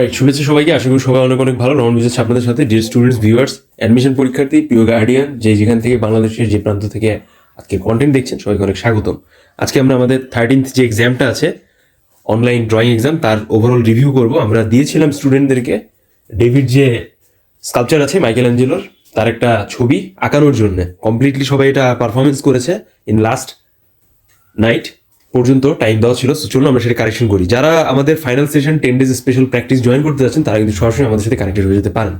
Right শুভেচ্ছা সবাইকে, আশা করি সবাই অনেক অনেক ভালো। নন বিশেষ আপনাদের সাথে ডিয়ার স্টুডেন্টস ভিউয়ার্স অ্যাডমিশন পরীক্ষার্থী প্রিয় গার্ডিয়ান যে যেখান থেকে বাংলাদেশের যে প্রান্ত থেকে আজকে কন্টেন্ট দেখছেন, সবাইকে অনেক স্বাগতম। আজকে আমরা আমাদের থার্টিন্থ যে এক্সামটা আছে অনলাইন ড্রয়িং এক্সাম তার ওভারঅল রিভিউ করব। আমরা দিয়েছিলাম স্টুডেন্টদেরকে ডেভিড যে স্কালচার আছে মাইকেল অ্যাঞ্জেলোর তার একটা ছবি আঁকানোর জন্য। কমপ্লিটলি সবাই এটা পারফরমেন্স করেছে ইন লাস্ট নাইট পর্যন্ত টাইম দেওয়া ছিল চলুন আমরা সেটা কারেকশন করি। যারা আমাদের final session ten days special practice join করতে যাচ্ছেন তারা কিন্তু সরাসরি আমাদের সাথে কানেক্টেড হয়ে যেতে পারেন।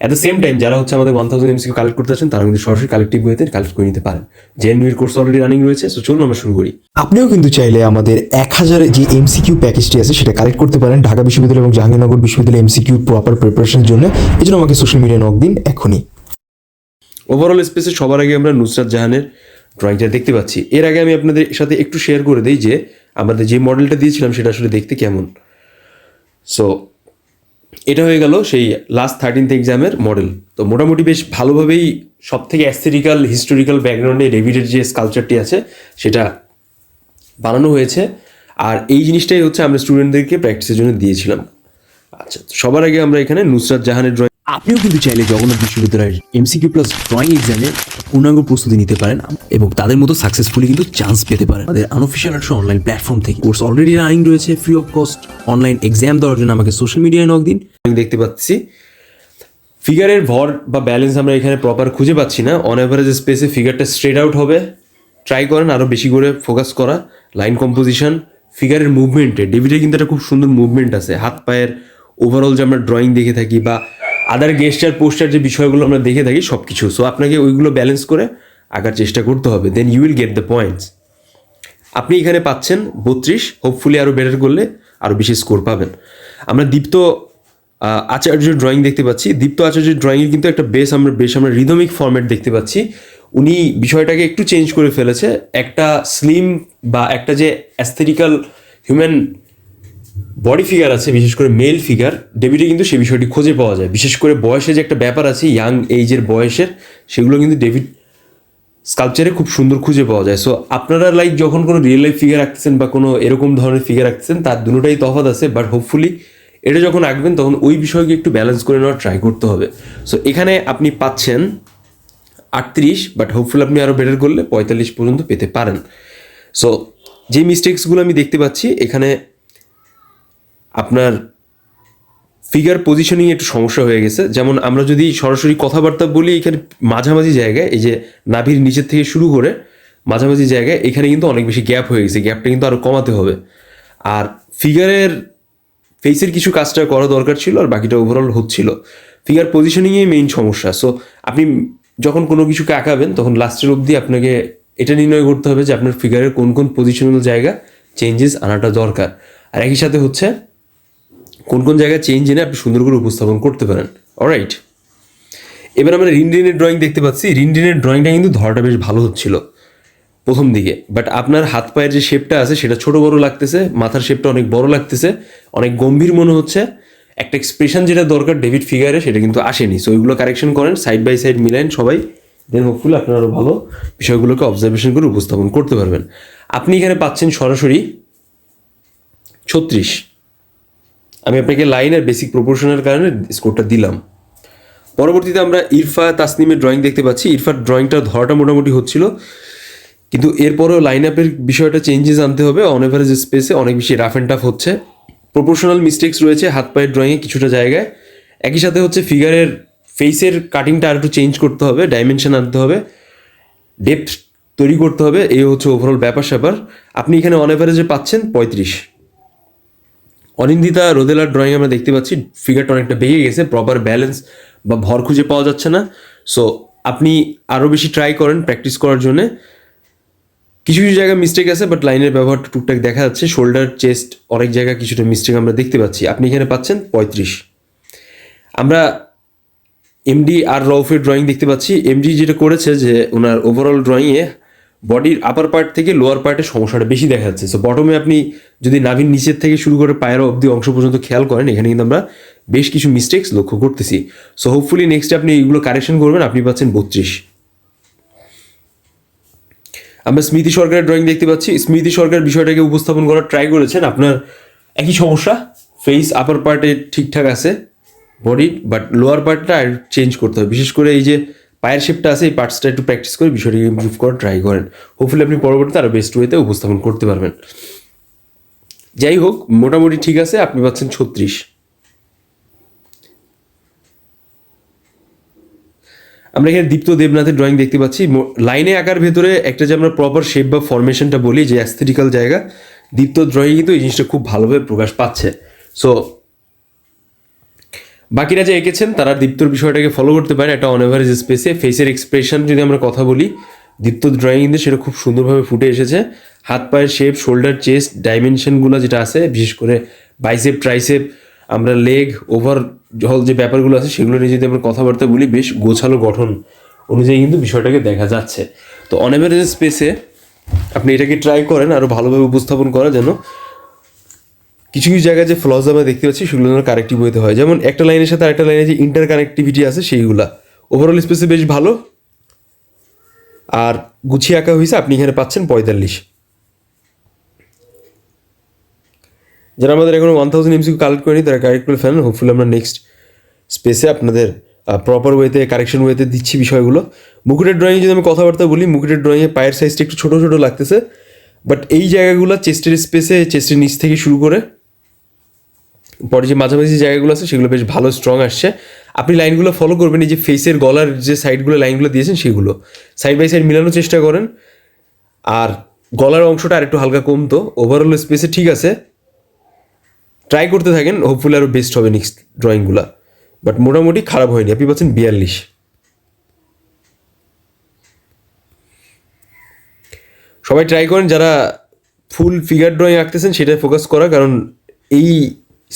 অ্যাট দ্য সেম টাইম যারা হচ্ছে আমাদের ওয়ান থাউজেন্ড এমসিকিউ কালেক্ট করতে যাচ্ছেন তারা কিন্তু সরাসরি কালেক্টিভ ওয়েতে কালেক্ট করে নিতে পারেন। জেএনভির কোর্স অলরেডি রানিং রয়েছে সো চলুন আমরা শুরু করি। আপনিও কিন্তু চাইলে আমাদের এক হাজার যে এমসিকিউ প্যাকেজটি আছে সেটা কালেক্ট করতে পারেন ঢাকা বিশ্ববিদ্যালয় এবং জাহাঙ্গীরনগর বিশ্ববিদ্যালয় এমসিকিউ প্রপার প্রিপারেশনের জন্য। এই জন্য আমাকে সোশ্যাল মিডিয়া নক দিন এখনই। ওভারঅল স্পেসে সবার আগে আমরা নুসরাত জাহানের ড্রয়িংটা দেখতে পাচ্ছি। এর আগে আমি আপনাদের সাথে একটু শেয়ার করে দিই যে, আমাদের যে মডেলটা দিয়েছিলাম সেটা আসলে দেখতে কেমন। সো এটা হয়ে গেল সেই লাস্ট থার্টিনথ এক্সামের মডেল তো মোটামুটি বেশ ভালোভাবেই সব থেকে অ্যাস্থেটিক্যাল হিস্টোরিক্যাল ব্যাকগ্রাউন্ডে রেভিডের যে স্কালচারটি আছে, সেটা বানানো হয়েছে। আর এই জিনিসটাই হচ্ছে আমরা স্টুডেন্টদেরকে প্র্যাকটিসের জন্য দিয়েছিলাম। আচ্ছা সবার আগে আমরা এখানে নুসরাত জাহানের ড্রয়িং আপনিও কিন্তু চাইলে জগন্নাথ বিশ্ববিদ্যালয়ের এমসিকিউ প্লাস ড্রয়িং এক্সামে পূর্ণাঙ্গ প্রস্তুতি নিতে পারেন এবং তাদের মতো সাকসেসফুলি কিন্তু চান্স পেতে পারেন। আমাদের আনঅফিসিয়াল একটা অনলাইন প্ল্যাটফর্ম থেকে। কোর্স অলরেডি রানিং রয়েছে free of cost online exam দেওয়ার জন্য আমাকে সোশ্যাল মিডিয়ায় নক দিন। আমি দেখতে পাচ্ছি ফিগারের ভর বা ব্যালেন্স আমরা এখানে প্রপার খুঁজে পাচ্ছি না। অন অ্যাভারেজ স্পেসে ফিগারটা স্ট্রেট আউট হবে। ট্রাই করেন আরও বেশি করে ফোকাস করা। লাইন কম্পোজিশন ফিগারের মুভমেন্টে ডেভিডে কিন্তু একটা খুব সুন্দর মুভমেন্ট আছে। হাত পায়ের ওভারঅল যে আমরা ড্রয়িং দেখে থাকি বা আদার গেস্টার পোস্টার যে বিষয়গুলো আমরা দেখে থাকি সব কিছু সো আপনাকে ওইগুলো ব্যালেন্স করে আঁকার চেষ্টা করতে হবে। Then you will get the points আপনি এখানে পাচ্ছেন বত্রিশ। হোপফুলি আরও বেটার করলে আরও বেশি স্কোর পাবেন। আমরা দীপ্ত আচার্য ড্রয়িং দেখতে পাচ্ছি। দীপ্ত আচার্য ড্রয়িংয়ের কিন্তু একটা বেশ আমরা বেশ আমরা রিদমিক ফর্ম্যাট দেখতে পাচ্ছি। উনি বিষয়টাকে একটু চেঞ্জ করে ফেলেছে। একটা স্লিম বা একটা যে অ্যাস্থেটিক্যাল হিউম্যান বডি ফিগার আছে, বিশেষ করে মেল ফিগার ডেভিডে কিন্তু সেই বিষয়টি খুঁজে পাওয়া যায়। বিশেষ করে বয়সে যে একটা ব্যাপার আছে ইয়াং এইজের বয়সের, সেগুলো কিন্তু ডেভিড স্কালচারে খুব সুন্দর খুঁজে পাওয়া যায়। সো আপনারা লাইক যখন কোনো রিয়েল লাইফ ফিগার আঁকতেছেন বা কোনো এরকম ধরনের ফিগার আঁকতেছেন, তার দুটোটাই তফাৎ আছে বাট হোপফুলি এটা যখন আঁকবেন, তখন ওই বিষয়কে একটু ব্যালেন্স করে নেওয়ার ট্রাই করতে হবে। সো এখানে আপনি পাচ্ছেন আটত্রিশ বাট হোপফুল আপনি আরও বেটার করলে পঁয়তাল্লিশ পর্যন্ত পেতে পারেন। সো যে মিস্টেক্সগুলো আমি দেখতে পাচ্ছি, এখানে আপনার ফিগার পজিশনিং একটু সমস্যা হয়ে গেছে। যেমন আমরা যদি সরাসরি কথাবার্তা বলি, এখানে মাঝামাঝি জায়গায়, এই যে নাভির নিচের থেকে শুরু করে মাঝামাঝি জায়গায়, এখানে কিন্তু অনেক বেশি গ্যাপ হয়ে গেছে। গ্যাপটা কিন্তু আরও কমাতে হবে। আর ফিগারের ফেসের কিছু কাজটা করা দরকার ছিল আর বাকিটা ওভারঅল হচ্ছিল। ফিগার পজিশনিংয়ে মেইন সমস্যা। সো আপনি যখন কোনো কিছুকে আঁকাবেন, তখন লাস্টের অবধি আপনাকে এটা নির্ণয় করতে হবে যে আপনার ফিগারের কোন কোন পজিশনাল জায়গা চেঞ্জেস আনাটা দরকার। আর একই সাথে হচ্ছে কোন কোন জায়গায় চেঞ্জ এনে আপনি সুন্দর করে উপস্থাপন করতে পারেন। অলরাইট এবার আমরা রিনডিনের ড্রয়িং দেখতে পাচ্ছি। রিনডিনের ড্রয়িংটা কিন্তু ধরাটা বেশ ভালো হচ্ছিল। প্রথম দিকে। বাট আপনার হাত পায়ের যে শেপটা আছে, সেটা ছোট বড় লাগতেছে, মাথার শেপটা অনেক বড় লাগতেছে, অনেক গম্ভীর মনে হচ্ছে। একটা এক্সপ্রেশন যেটা দরকার ডেভিড ফিগারে সেটা কিন্তু আসেনি। সো ওইগুলো কারেকশন করেন সাইড বাই সাইড মিলাইন সবাই। দেন হোপফুল আপনারা আরও ভালো বিষয়গুলোকে অবজারভেশন করে উপস্থাপন করতে পারবেন। আপনি এখানে পাচ্ছেন সরাসরি ছত্রিশ। আমি আপনাকে লাইনের বেসিক প্রপোর্শনের কারণে স্কোরটা দিলাম। পরবর্তীতে আমরা ইরফা তাসনিমের ড্রয়িং দেখতে পাচ্ছি। ইরফার ড্রয়িংটা ধরাটা মোটামুটি হচ্ছিল। কিন্তু এরপরেও লাইন আপের বিষয়টা চেঞ্জেস আনতে হবে। অন এভারেজ স্পেসে অনেক বেশি রাফ অ্যান্ড টাফ হচ্ছে। প্রপোর্শনাল মিস্টেক্স রয়েছে হাত পায়ের ড্রয়িংয়ে কিছুটা জায়গায়। একই সাথে হচ্ছে ফিগারের ফেসের কাটিংটা আর একটু চেঞ্জ করতে হবে ডাইমেনশন আনতে হবে। ডেপথ তৈরি করতে হবে। এই হচ্ছে ওভারঅল ব্যাপার স্যাপার আপনি এখানে অন এভারেজে পাচ্ছেন পঁয়ত্রিশ। অনিন্দিতা রোদেলার ড্রয়িং আমরা দেখতে পাচ্ছি ফিগারটা অনেকটা বেড়ে গেছে প্রপার ব্যালেন্স বা ভর খুঁজে পাওয়া যাচ্ছে না। সো আপনি আরও বেশি ট্রাই করেন প্র্যাকটিস করার জন্য। কিছু কিছু জায়গায় মিস্টেক আছে বাট লাইনের ব্যবহার টুকটাক দেখা যাচ্ছে। শোল্ডার চেস্ট অনেক জায়গায় কিছুটা মিস্টেক আমরা দেখতে পাচ্ছি। আপনি এখানে পাচ্ছেন পঁয়ত্রিশ। আমরা এমডি আর রউফের ড্রয়িং দেখতে পাচ্ছি। এমডি যেটা করেছে যে, ওনার ওভারঅল ড্রয়িংয়ে বডির আপার পার্ট থেকে লোয়ার পার্টের সমস্যাটা বেশি দেখা যাচ্ছে। সো বটমে আপনি যদি নাভির নিচের থেকে শুরু করে পায়ের অবধি অংশ পর্যন্ত খেয়াল করেন, এখানে কিন্তু আমরা বেশ কিছু মিস্টেক্স লক্ষ্য করতেছি। সো হোপফুলি নেক্সট আপনি এইগুলো কারেকশন করবেন, আপনি পাচ্ছেন বত্রিশ। আমরা স্মৃতি সরকারের ড্রয়িং দেখতে পাচ্ছি। স্মৃতি সরকার বিষয়টাকে উপস্থাপন করার ট্রাই করেছেন। আপনার একই সমস্যা ফেস আপার পার্টে ঠিকঠাক আছে বডি বাট লোয়ার পার্টটা আর চেঞ্জ করতে হবে। বিশেষ করে এই যে পায়ের শেপটা আছে, এই পার্টসটা একটু প্র্যাকটিস করে বিষয়টাকে ইমপ্রুভ করার ট্রাই করেন। হোপফুলি আপনি পরবর্তীতে আরও বেস্ট ওয়েতে উপস্থাপন করতে পারবেন। যাই হোক, মোটামুটি ঠিক আছে, আপনি পাচ্ছেন ছত্রিশ। আমরা এখানে দীপ্ত দেবনাথের ড্রয়িং দেখতে পাচ্ছি। লাইনে আঁকার ভেতরে একটা যে আমরা প্রপার শেপ বা ফরমেশনটা বলি, যে অ্যাস্থেটিক্যাল জায়গা, দীপ্ত ড্রয়িং কিন্তু এই জিনিসটা খুব ভালোভাবে প্রকাশ পাচ্ছে। সো বাকিরা যে এঁকেছেন, তারা দীপ্তর বিষয়টাকে ফলো করতে পারে, একটা অন এভারেজ স্পেসে ফেসের এক্সপ্রেশন যদি আমরা কথা বলি দীপ্ত ড্রয়িং কিন্তু সেটা খুব সুন্দরভাবে ফুটে এসেছে। হাত, পায়ের শেপ শোল্ডার চেস্ট ডাইমেনশনগুলো যেটা আছে, বিশেষ করে বাইসেপ ট্রাইসেপ আমরা লেগ ওভার হল যে ব্যাপারগুলো আছে, সেগুলো নিয়ে যদি আমরা কথাবার্তা বলি, বেশ গোছালো গঠন অনুযায়ী কিন্তু বিষয়টাকে দেখা যাচ্ছে। তো অন এভারেজ স্পেসে আপনি এটাকে ট্রাই করেন আরও ভালোভাবে উপস্থাপন করা যেন কিছু কিছু জায়গায় যে ফ্লজ আমরা দেখতে পাচ্ছি, সেগুলো যেন কারেক্টিভ হতে হয়। যেমন একটা লাইনের সাথে আরেকটা লাইনে যে ইন্টার কানেক্টিভিটি আছে, সেইগুলা। ওভারঅল স্পেসে বেশ ভালো। আর গুছিয়ে আঁকা হয়েছে, আপনি এখানে পাচ্ছেন পঁয়তাল্লিশ। যারা আমাদের এখনও ওয়ান থাউজেন্ড এমসিকিউ কালেক্ট করেনি, তারা কালেক্ট করে ফেলেন। হোপফুলি আমরা নেক্সট স্পেসে আপনাদের প্রপার ওয়েতে কারেকশন ওয়েতে দিচ্ছি বিষয়গুলো। মুকুটের ড্রয়িং যদি আমি কথাবার্তা বলি, মুকুটের ড্রয়িংয়ে পায়ের সাইজটা একটু ছোটো ছোটো লাগতেছে। বাট এই জায়গাগুলো চেস্টের স্পেসে চেস্টের নিচ থেকে শুরু করে পরে যে মাঝামাঝি জায়গাগুলো আছে, সেগুলো বেশ ভালো স্ট্রং আসছে। আপনি লাইনগুলো ফলো করবেন, এই যে ফেসের গলার যে সাইডগুলো লাইনগুলো দিয়েছেন, সেগুলো। সাইড বাই সাইড মিলানোর চেষ্টা করেন। আর গলার অংশটা আর একটু হালকা কমতো। ওভারঅল স্পেসে ঠিক আছে। ট্রাই করতে থাকেন হোপফুলি আরও বেস্ট হবে নেক্সট ড্রয়িংগুলো বাট মোটামুটি খারাপ হয়নি, আপনি পাচ্ছেন বিয়াল্লিশ। সবাই ট্রাই করেন, যারা ফুল ফিগার ড্রয়িং আঁকতেছেন, সেটাই ফোকাস করা, কারণ এই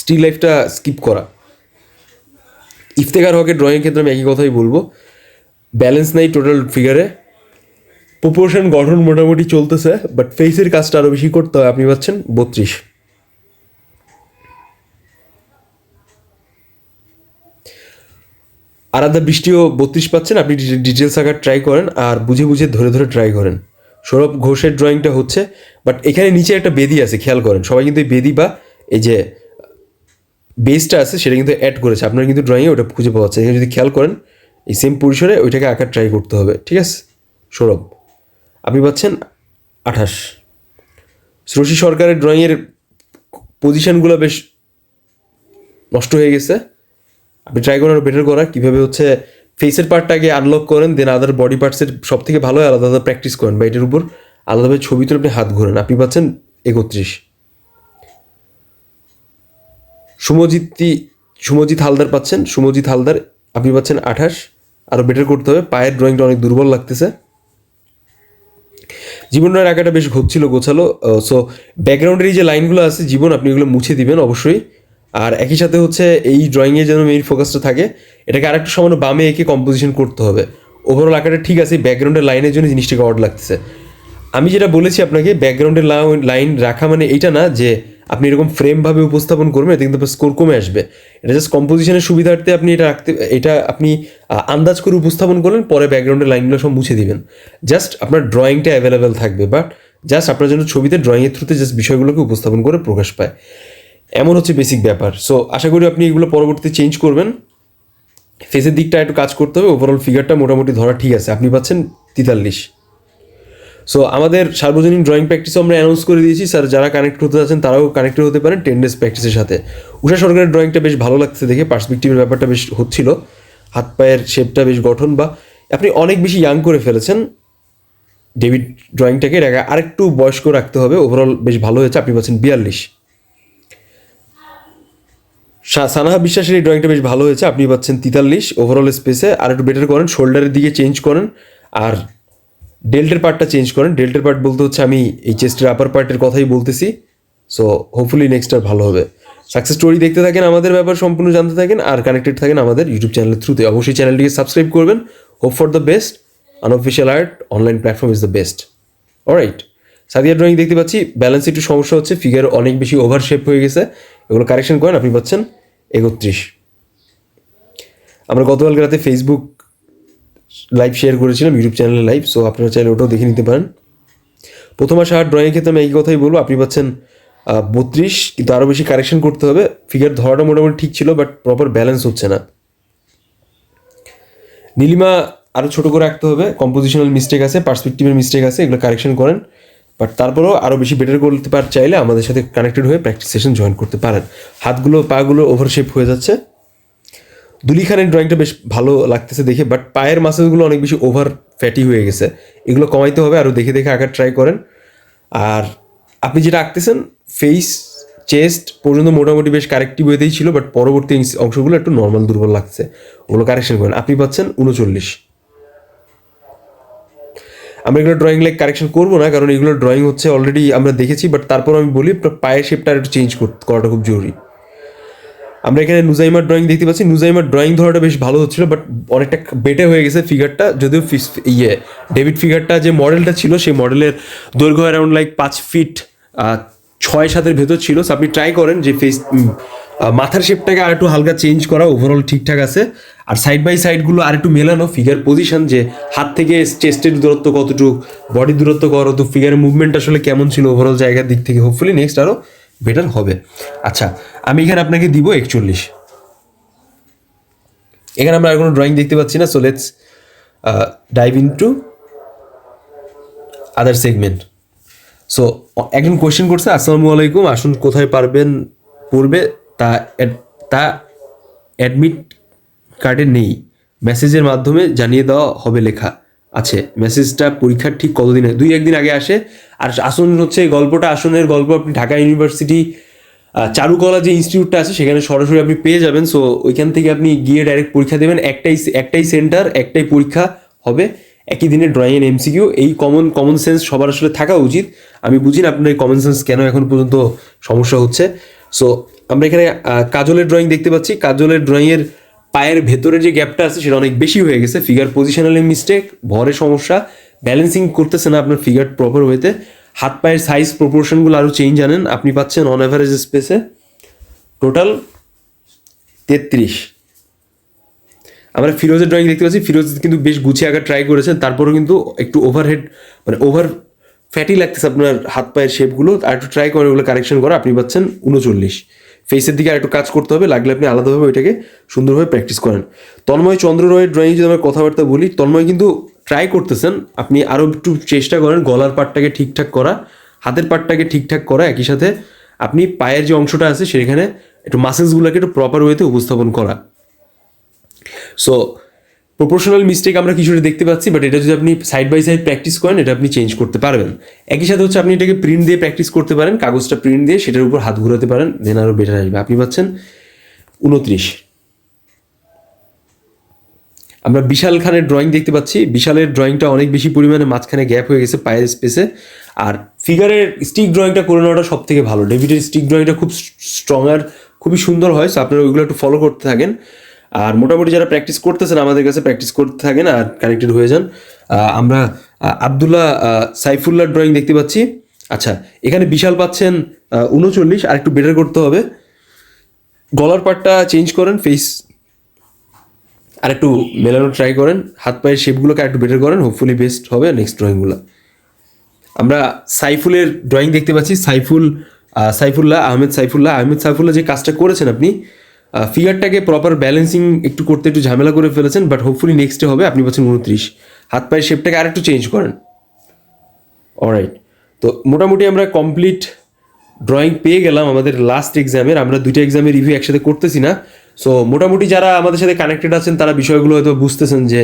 স্টিল লাইফটা স্কিপ করা। ইফতেখার হকের ড্রয়িং ক্ষেত্রে আমি একই কথাই বলব। ব্যালেন্স নাই টোটাল ফিগারে প্রপোর্শন গঠন মোটামুটি চলতেছে বাট ফেসের কাজটা আরও বেশি করতে হয়, আপনি পাচ্ছেন বত্রিশ। আলাদা বৃষ্টিও বত্রিশ পাচ্ছেন, আপনি ডিটেলস আঁকার ট্রাই করেন, আর বুঝে বুঝে ধরে ধরে ট্রাই করেন। সৌরভ ঘোষের ড্রয়িংটা হচ্ছে বাট এখানে নিচে একটা বেদি আছে, খেয়াল করেন, সবাই কিন্তু এই বেদি বা এই যে বেসটা আছে, সেটা কিন্তু অ্যাড করেছে। আপনার কিন্তু ড্রয়িংয়ে ওটা খুঁজে পাওয়া যাচ্ছে। যদি খেয়াল করেন, এই সেম পরিসরে ওইটাকে আঁকার ট্রাই করতে হবে, ঠিক আছে? সৌরভ, আপনি পাচ্ছেন আঠাশ। শ্রোষী সরকারের ড্রয়িংয়ের পজিশনগুলো বেশ নষ্ট হয়ে গেছে। আপনি ট্রাই করেন বেটার করা কীভাবে হচ্ছে ফেসের পার্টটাকে আনলক করেন দেন আদার বডি পার্টসের সব থেকে ভালো আলাদা আলাদা প্র্যাকটিস করেন। বা এটার উপর আলাদাভাবে ছবি তুলে আপনি হাত ঘোরেন। আপনি পাচ্ছেন একত্রিশ। সুমজিৎতি সুমজিৎ হালদার পাচ্ছেন। সুমজিৎ হালদার, আপনি পাচ্ছেন আঠাশ। আরও বেটার করতে হবে। পায়ের ড্রয়িংটা অনেক দুর্বল লাগতেছে। জীবন রায়ের আঁকাটা বেশ ঘুরছিল, গোছালো। সো ব্যাকগ্রাউন্ডের এই যে লাইনগুলো আছে, জীবন আপনি এগুলো মুছে দিবেন, অবশ্যই। আর একই সাথে হচ্ছে এই ড্রয়িংয়ে যেন মেইন ফোকাসটা থাকে, এটাকে আরেকটু সামান্য বামে এঁকে কম্পোজিশন করতে হবে। ওভারঅল আঁকাটা ঠিক আছে ব্যাকগ্রাউন্ডের লাইনের জন্য জিনিসটাকে অড লাগতেছে। আমি যেটা বলেছি আপনাকে ব্যাকগ্রাউন্ডের লাইন রাখা মানে এটা না যে আপনি এরকম ফ্রেমভাবে উপস্থাপন করবেন, এতে কিন্তু আপনার স্কোর কমে আসবে। এটা জাস্ট কম্পোজিশনের সুবিধার্থে আপনি এটা রাখতে, এটা আপনি আন্দাজ করে উপস্থাপন করলেন, পরে ব্যাকগ্রাউন্ডের লাইনগুলো সব মুছে দিবেন। জাস্ট আপনার ড্রয়িংটা অ্যাভেলেবেল থাকবে বাট জাস্ট আপনার জন্য ছবিতে ড্রয়িংয়ের থ্রুতে জাস্ট বিষয়গুলোকে উপস্থাপন করে প্রকাশ পায়। এমন হচ্ছে বেসিক ব্যাপার। সো আশা করি আপনি এগুলো পরবর্তীতে চেঞ্জ করবেন। ফেসের দিকটা একটু কাজ করতে হবে ওভারঅল ফিগারটা মোটামুটি ধরা ঠিক আছে। আপনি পাচ্ছেন তেতাল্লিশ। সো আমাদের সার্বজনীন ড্রয়িং প্র্যাকটিসও আমরা অ্যানাউন্স করে দিয়েছি। স্যার যারা কানেক্ট হতে আছেন তারাও কানেক্টেড হতে পারেন টেন ডেজ প্র্যাকটিসের সাথে। উষা সরকারের ড্রয়িংটা বেশ ভালো লাগছে দেখে পার্সপেক্টিভের ব্যাপারটা বেশ হচ্ছিল। হাত পায়ের শেপটা বেশ গঠন বা আপনি অনেক বেশি ইয়াং করে ফেলেছেন। ডেভিড ড্রয়িংটাকে আরেকটু বয়স্ক রাখতে হবে। ওভারঅল বেশ ভালো হয়েছে, আপনি পাচ্ছেন বিয়াল্লিশ। সানাহা বিশ্বাসের এই ড্রয়িংটা বেশ ভালো হয়েছে, আপনি পাচ্ছেন তেতাল্লিশ। ওভারঅল স্পেসে আর একটু বেটার করেন শোল্ডারের দিকে চেঞ্জ করেন। আর ডেল্টের পার্টটা চেঞ্জ করেন। ডেল্টের পার্ট বলতে হচ্ছে আমি এই চেস্টের আপার পার্টের কথাই বলতেছি। সো হোপফুলি নেক্সট আর ভালো হবে। সাকসেস স্টোরি দেখতে থাকেন, আমাদের ব্যাপার সম্পূর্ণ জানতে থাকেন, আর কানেক্টেড থাকেন আমাদের ইউটিউব চ্যানেলের থ্রুতে অবশ্যই চ্যানেলটিকে সাবস্ক্রাইব করবেন। Hope for the best unofficial art online platform is the best alright Sadia drawing দেখতে পাচ্ছি। ব্যালেন্স একটু সমস্যা হচ্ছে ফিগার অনেক বেশি ওভার শেপ হয়ে গেছে। এগুলো কারেকশন করেন, আপনি পাচ্ছেন একত্রিশ। আমরা গতকালকে রাতে ফেসবুক লাইভ শেয়ার করেছিলাম ইউটিউব চ্যানেলে লাইভ সো আপনারা চাইলে ওটাও দেখে নিতে পারেন। প্রথম আসা আর ড্রয়িং ক্ষেত্রে আমি এই কথাই বলব, আপনি পাচ্ছেন বত্রিশ, কিন্তু আরও বেশি কারেকশন করতে হবে। ফিগার ধরাটা মোটামুটি ঠিক ছিল বাট প্রপার ব্যালেন্স হচ্ছে না। নীলিমা আরও ছোট করে রাখতে হবে কম্পোজিশনাল মিস্টেক আছে পার্সপেক্টিভের মিস্টেক আছে, এগুলো কারেকশন করেন। বাট তারপরেও আরও বেশি বেটার করতে পার চাইলে আমাদের সাথে কানেক্টেড হয়ে প্র্যাকটিস সেশন জয়েন করতে পারেন। হাতগুলো, পাগুলো ওভারশেপ হয়ে যাচ্ছে। দুলি খানের ড্রয়িংটা বেশ ভালো লাগতেছে দেখে বাট পায়ের মাসেলগুলো অনেক বেশি ওভার ফ্যাটি হয়ে গেছে। এগুলো কমাইতে হবে আরও দেখে দেখে আঁকার ট্রাই করেন। আর আপনি যেটা আঁকতেছেন ফেস চেস্ট পর্যন্ত মোটামুটি বেশ কারেক্টিভ ওয়েতেই ছিল বাট পরবর্তী অংশগুলো একটু নর্মাল দুর্বল লাগছে। ওগুলো কারেকশন করেন। আপনি পাচ্ছেন উনচল্লিশ। আমরা এগুলো ড্রয়িং লাইক কারেকশন করব না, কারণ এগুলো ড্রয়িং হচ্ছে অলরেডি আমরা দেখেছি বাট তারপর আমি বলি, পায়ের শেপটা একটু চেঞ্জ করাটা খুব জরুরি। আমরা এখানে নুজাইমার ড্রয়িং দেখতে পাচ্ছি। নুজাইমার ড্রয়িং ধরাটা বেশ ভালো হচ্ছিল বাট অনেকটা বেটে হয়ে গেছে ফিগারটা যদিও ইয়ে ডেভিড ফিগারটা যে মডেলটা ছিল, সেই মডেলের দৈর্ঘ্য অ্যারাউন্ড লাইক পাঁচ ফিট ছয় সাতের ভেতর ছিল। সো আপনি ট্রাই করেন যে ফেস মাথার শেপটাকে আর একটু হালকা চেঞ্জ করা। ওভারঅল ঠিকঠাক আছে। আর সাইড বাই সাইডগুলো আর একটু মেলানো। ফিগার পজিশন যে হাত থেকে চেস্টের দূরত্ব কতটুকু বডির দূরত্ব কত ফিগারের মুভমেন্ট আসলে কেমন ছিল ওভারঅল জায়গার দিক থেকে। হোপফুলি নেক্সট আরও বেটার হবে। আচ্ছা আমি এখানে আপনাকে দিব একচল্লিশ। এখানে আমরা আর কোনো ড্রয়িং দেখতে পাচ্ছি না so let's dive into other segment so একজন কোয়েশ্চেন করছে, আসসালামু আলাইকুম, আসুন কোথায় পারবেন পড়বে? তা তা অ্যাডমিট কার্ডে নেই। মেসেজের মাধ্যমে জানিয়ে দেওয়া হবে লেখা আছে। মেসেজটা পরীক্ষার ঠিক কতদিন? দুই, একদিন আগে আসে। আর আসন হচ্ছে এই গল্পটা আসনের গল্প, আপনি ঢাকা ইউনিভার্সিটি চারুকলা যে ইনস্টিটিউটটা আছে, সেখানে সরাসরি আপনি পেয়ে যাবেন। সো ওইখান থেকে আপনি গিয়ে ডাইরেক্ট পরীক্ষা দেবেন। একটাই একটাই সেন্টার একটাই পরীক্ষা হবে। একই দিনে ড্রয়িং এমসিকিউ এই কমন কমন সেন্স সবার আসলে থাকা উচিত। আমি বুঝি না আপনার এই কমন সেন্স কেন এখন পর্যন্ত সমস্যা হচ্ছে। সো আমরা এখানে কাজলের ড্রয়িং দেখতে পাচ্ছি। কাজলের ড্রয়িংয়ের পায়ের ভেতরে যে গ্যাপটা আছে, সেটা অনেক বেশি হয়ে গেছে। ফিগার পজিশনালি মিস্টেক ভরের সমস্যা। ব্যালেন্সিং করতেছে না আপনার ফিগার প্রপার ওয়েতে হাত পায়ের সাইজ প্রপোর্শনগুলো আরও চেঞ্জ আনেন। আপনি পাচ্ছেন অন অ্যাভারেজ স্পেসে টোটাল তেত্রিশ। আমরা ফিরোজের ড্রয়িং দেখতে পাচ্ছি। ফিরোজ কিন্তু বেশ গুছিয়ে আঁকা ট্রাই করেছেন। তারপরেও কিন্তু একটু ওভারহেড মানে ওভার ফ্যাটি লাগতেছে আপনার হাত পায়ের শেপগুলো আর একটু ট্রাই করে ওগুলো কারেকশন করা। আপনি পাচ্ছেন উনচল্লিশ। ফেসের দিকে আর একটু কাজ করতে হবে। লাগলে আপনি আলাদাভাবে ওইটাকে সুন্দরভাবে প্র্যাকটিস করেন। তন্ময় চন্দ্র রয়ের ড্রয়িং যদি আমরা কথাবার্তা বলি, তন্ময় কিন্তু ট্রাই করতেছেন, আপনি আরও একটু চেষ্টা করেন গলার পাটটাকে ঠিকঠাক করা, হাতের পাটটাকে ঠিকঠাক করা, একই সাথে আপনি পায়ের যে অংশটা আছে সেখানে একটু মাসেলসগুলোকে একটু প্রপার ওয়েতে উপস্থাপন করা। সো প্রপোর্শনাল মিস্টেক আমরা কিছুটা দেখতে পাচ্ছি বাট এটা যদি আপনি সাইড বাই সাইড প্র্যাকটিস করেন, এটা আপনি চেঞ্জ করতে পারবেন। একই সাথে হচ্ছে আপনি এটাকে প্রিন্ট দিয়ে প্র্যাকটিস করতে পারেন, কাগজটা প্রিন্ট দিয়ে সেটার উপর হাত ঘুরাতে পারেন দেন আরও বেটার আসবে। আপনি পাচ্ছেন উনত্রিশ। আমরা বিশাল খানের ড্রয়িং দেখতে পাচ্ছি। বিশালের ড্রয়িংটা অনেক বেশি পরিমাণে মাঝখানে গ্যাপ হয়ে গেছে পায়ের স্পেসে আর ফিগারের স্টিক ড্রয়িংটা করে নেওয়াটা সব থেকে ভালো ডেভিডের স্টিক ড্রয়িংটা খুব স্ট্রং আর খুবই সুন্দর হয় সো আপনারা ওইগুলো একটু ফলো করতে থাকেন। আর মোটামুটি যারা প্র্যাকটিস করতেছেন, আমাদের কাছে প্র্যাকটিস করতে থাকেন আর কানেক্টেড হয়ে যান। আমরা আবদুল্লাহ সাইফুল্লাহ ড্রয়িং দেখতে পাচ্ছি। আচ্ছা এখানে বিশাল পাচ্ছেন উনচল্লিশ আর একটু বেটার করতে হবে। গলার পার্টটা চেঞ্জ করেন ফেস আর একটু মেলানো ট্রাই করেন, হাত পায়ের শেপগুলোকে একটু বেটার করেন হোপফুলি বেস্ট হবে নেক্সট ড্রয়িংগুলো আমরা সাইফুলের ড্রয়িং দেখতে পাচ্ছি, সাইফুল সাইফুল্লাহ আহমেদ সাইফুল্লাহ। আহমেদ সাইফুল্লাহ যে কাজটা করেছেন আপনি ফিগারটাকে প্রপার ব্যালেন্সিং একটু করতে, একটু ঝামেলা করে ফেলেছেন বাট হোপফুলি নেক্সটে হবে, আপনি পাচ্ছেন উনত্রিশ। হাত পায়ের শেপটাকে আর একটু চেঞ্জ করেন। অলরাইট তো মোটামুটি আমরা কমপ্লিট ড্রয়িং পেয়ে গেলাম আমাদের লাস্ট এক্সামের আমরা দুইটা এক্সামের রিভিউ একসাথে করতেছি না। সো মোটামুটি যারা আমাদের সাথে কানেক্টেড আছেন, তারা বিষয়গুলো হয়তো বুঝতেছেন যে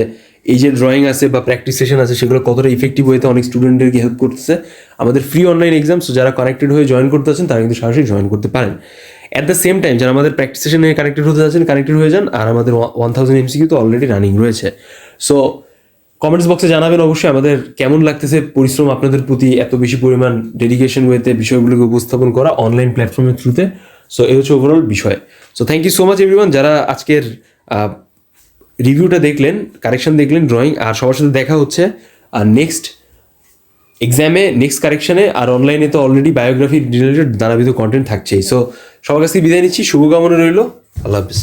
এই যে ড্রয়িং আছে বা প্র্যাকটিস সেশন আছে, সেগুলো কতটা ইফেক্টিভ হয়েতে অনেক স্টুডেন্টদেরকে হেল্প করতেছে। আমাদের ফ্রি অনলাইন এক্সাম সো যারা কানেক্টেড হয়ে জয়েন করতে আছেন, তারা কিন্তু সরাসরি জয়েন করতে পারেন। অ্যাট দ্য সেম টাইম যারা আমাদের প্র্যাকটিস সেশনে কানেক্টেড হতে যাচ্ছেন কানেক্টেড হয়ে যান, আর আমাদের ওয়ান থাউজেন্ড এমসিকিউ তো অলরেডি রানিং রয়েছে। সো কমেন্টস বক্সে জানাবেন অবশ্যই আমাদের কেমন লাগতেছে, পরিশ্রম আপনাদের প্রতি এত বেশি পরিমাণ ডেডিকেশন ওয়েতে বিষয়গুলোকে উপস্থাপন করা অনলাইন প্ল্যাটফর্মের থ্রুতে সো এই হচ্ছে ওভারঅল বিষয়। So thank you so much everyone যারা আজকের রিভিউটা দেখলেন কারেকশন দেখলেন ড্রয়িং আর সবার সাথে দেখা হচ্ছে আর নেক্সট এক্সামে নেক্সট কারেকশানে আর অনলাইনে তো অলরেডি বায়োগ্রাফি রিলেটেড নানাবিধ কন্টেন্ট থাকছেই। সো সবার কাছ থেকে বিদায় নিচ্ছি, শুভকামনা রইল, আল্লাহ হাফিজ।